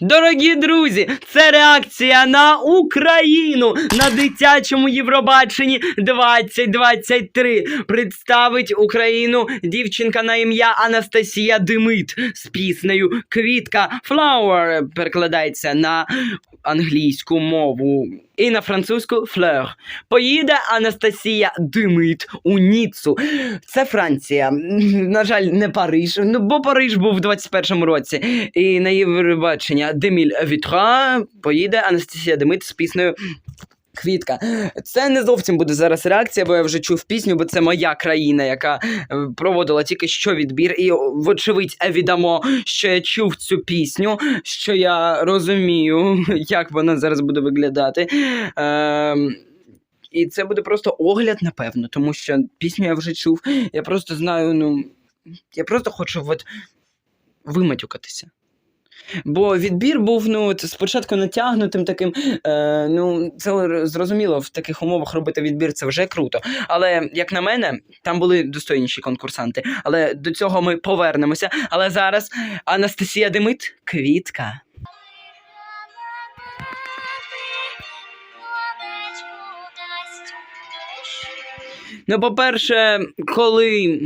Дорогі друзі, це реакція на Україну на дитячому Євробаченні 2023. Представить Україну дівчинка на ім'я Анастасія Димит з піснею Квітка Flower перекладається на англійську мову і на французьку флер. Поїде Анастасія Демит у Ніцу. Це Франція. На жаль, не Париж. Ну, бо Париж був в 21-му році. І на її вибачення Деміль Вітра поїде Анастасія Димит з піснею. Квітка. Це не зовсім буде зараз реакція, бо я вже чув пісню, бо це моя країна, яка е, проводила тільки що відбір. І вочевидь відомо, що я чув цю пісню, що я розумію, як вона зараз буде виглядати. Ем, і це буде огляд, огляд, напевно, тому що пісню я вже чув. Я просто знаю, ну. Я просто хочу от виматюкатися. Бо відбір був ну, спочатку натягнутим таким. Е, ну, це зрозуміло, в таких умовах робити відбір це вже круто. Але, як на мене, там були достойніші конкурсанти. Але до цього ми повернемося. Але зараз Анастасія Демит квітка. Ну, по-перше, коли.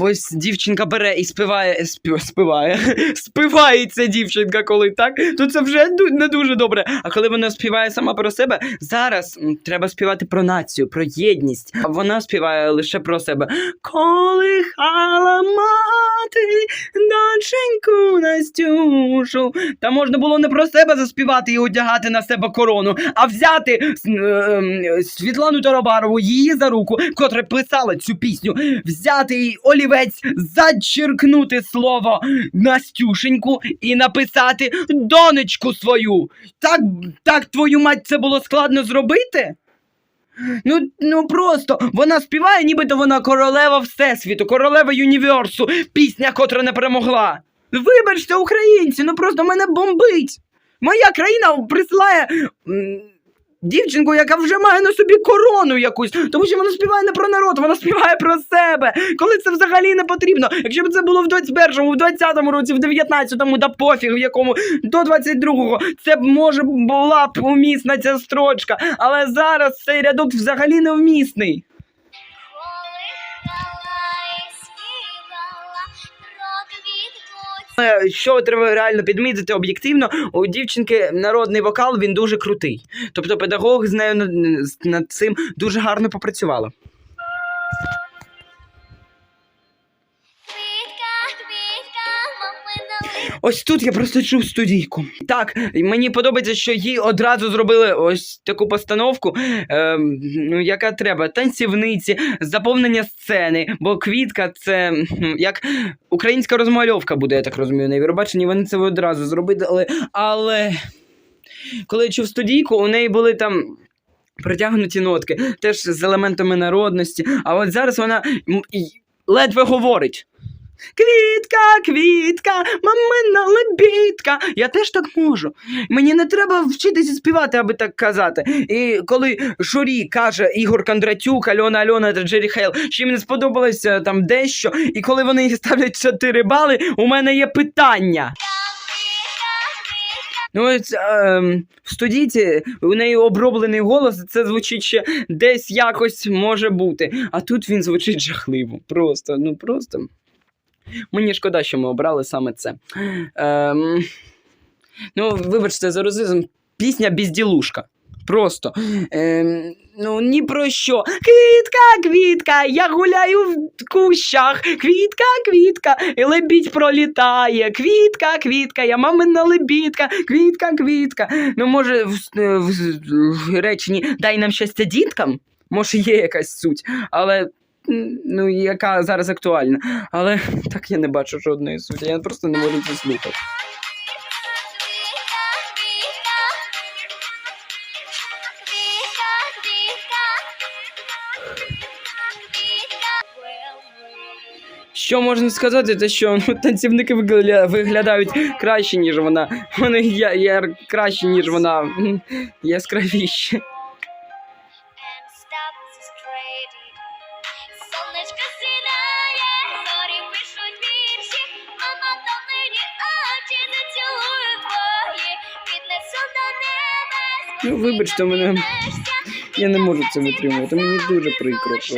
Ось дівчинка бере і співає, спів, співає, співається дівчинка, коли так, то це вже не дуже добре. А коли вона співає сама про себе, зараз треба співати про націю, про єдність. А вона співає лише про себе. Колихала мати, доченьку Настюшу. Та можна було не про себе заспівати і одягати на себе корону, а взяти е, ем, Світлану Таробарову, її за руку, котра писала цю пісню, взяти олівець, зачеркнути слово Настюшеньку і написати донечку свою. Так, так твою мать це було складно зробити? Ну, ну просто вона співає, нібито вона королева Всесвіту, королева Юніверсу, пісня, котра не перемогла. Вибачте, українці, ну просто мене бомбить. Моя країна присилає дівчинку, яка вже має на собі корону якусь, тому що вона співає не про народ, вона співає про себе. Коли це взагалі не потрібно. Якщо б це було в 21-му, в 20-му році, в 19-му, да пофіг в якому, до 22-го, це б може була б умісна ця строчка. Але зараз цей рядок взагалі невмісний. Що треба реально підмітити об'єктивно, у дівчинки народний вокал він дуже крутий. Тобто педагог з нею над, цим дуже гарно попрацювала. Ось тут я просто чув студійку. Так, мені подобається, що їй одразу зробили ось таку постановку, ем, ну, яка треба. Танцівниці, заповнення сцени, бо квітка це як українська розмальовка буде, я так розумію, на Євробаченні вони це одразу зробили. Але, але коли я чув студійку, у неї були там. Притягнуті нотки, теж з елементами народності. А от зараз вона ледве говорить. Квітка, квітка, мамина лебідка. Я теж так можу. Мені не треба вчитися співати, аби так казати. І коли журі каже Ігор Кондратюк, Альона Альона та Джері Хейл, що не сподобалося там дещо, і коли вони ставлять 4 бали, у мене є питання. Ну, ем, в студійці у неї оброблений голос, це звучить ще десь якось може бути. А тут він звучить жахливо. Просто, ну просто. Мені шкода, що ми обрали саме це. Ем, ну, вибачте, за розизм. Пісня безділушка. Просто. Ем, ну, ні про що. Квітка, квітка, я гуляю в кущах. Квітка, квітка, і лебідь пролітає. Квітка, квітка, я мамина лебідка. Квітка, квітка. Ну, може, в, в, в реченні дай нам щастя діткам? Може, є якась суть, але. Ну, яка зараз актуальна. Але так я не бачу жодної суті. Я просто не можу це слухати. Що можна сказати, те що ну, танцівники вигля- виглядають краще, ніж вона. Вони я, я краще, ніж вона яскравіші сонечко сідає, зорі пишуть вірші, мама та нині очі не цілує твої, піднесу до небес. Ну, вибачте мене, я не можу це витримувати, мені дуже прикро просто.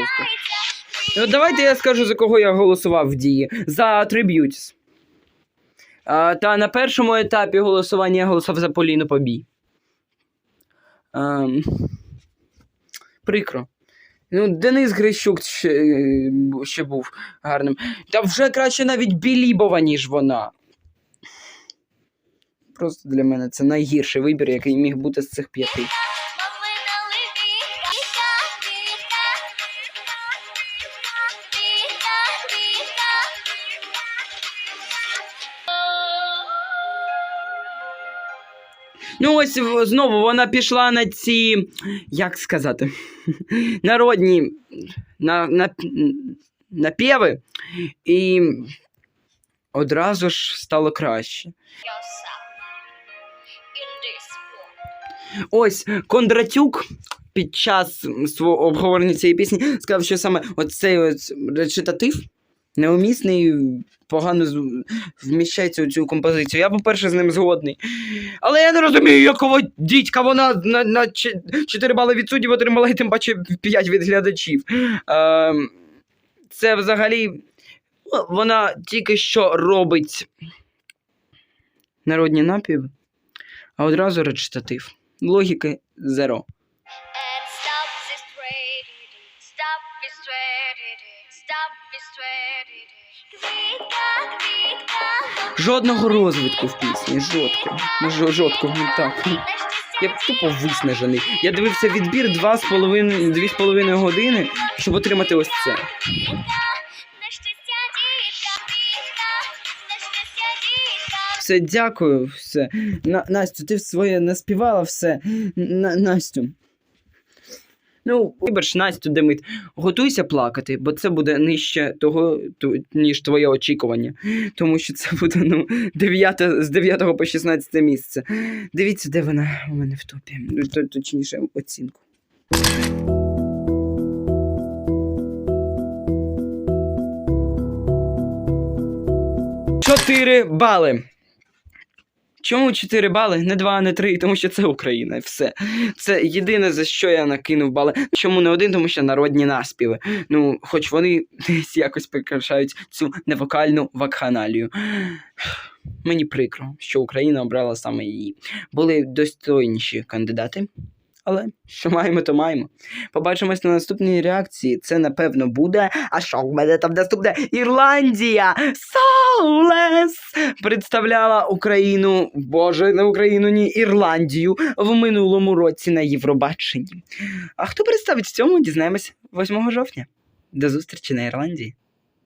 Ну, давайте я скажу, за кого я голосував в дії. За Триб'ютіс. Та на першому етапі голосування я голосував за Поліну Побій. А, прикро. Ну, Денис Грищук ще, е, ще був гарним. Та вже краще навіть Білібова, ніж вона. Просто для мене це найгірший вибір, який міг бути з цих п'яти. Ну, ось знову вона пішла на ці, як сказати, народні на, на, напєви, і одразу ж стало краще. Ось Кондратюк під час свого обговорення цієї пісні сказав, що саме оцей ось речитатив неумісний, погано вміщається у цю композицію. Я, по-перше, з ним згодний. Але я не розумію, якого дідька вона на, на 4 бали від суддів отримала і тим паче 5 від глядачів. Ем, це взагалі. Вона тільки що робить народні напіви, а одразу речитатив. Логіки зеро. Жодного розвитку в пісні. Жодко. Жо- Жодко, ну так. Я тупо виснажений. Я дивився відбір два з половиною, дві з половиною години, щоб отримати ось це. Все, дякую, все. На, Настю, ти своє наспівала все. На, Настю. Ну, вибач, Настю Демид, готуйся плакати, бо це буде нижче того, ніж твоє очікування. Тому що це буде ну, 9, з 9 по 16 місце. Дивіться, де вона у мене в топі. Точніше, оцінку. 4 бали. Чому 4 бали? Не 2, не 3, тому що це Україна і все. Це єдине, за що я накинув бали. Чому не один? Тому що народні наспіви. Ну, хоч вони десь якось прикрашають цю невокальну вакханалію. Мені прикро, що Україна обрала саме її. Були достойніші кандидати, але що маємо, то маємо. Побачимось на наступній реакції. Це напевно буде. А що в мене там наступне? Ірландія! Соулес! Представляла Україну, боже, не Україну, ні, Ірландію в минулому році на Євробаченні. А хто представить в цьому, дізнаємось 8 жовтня. До зустрічі на Ірландії.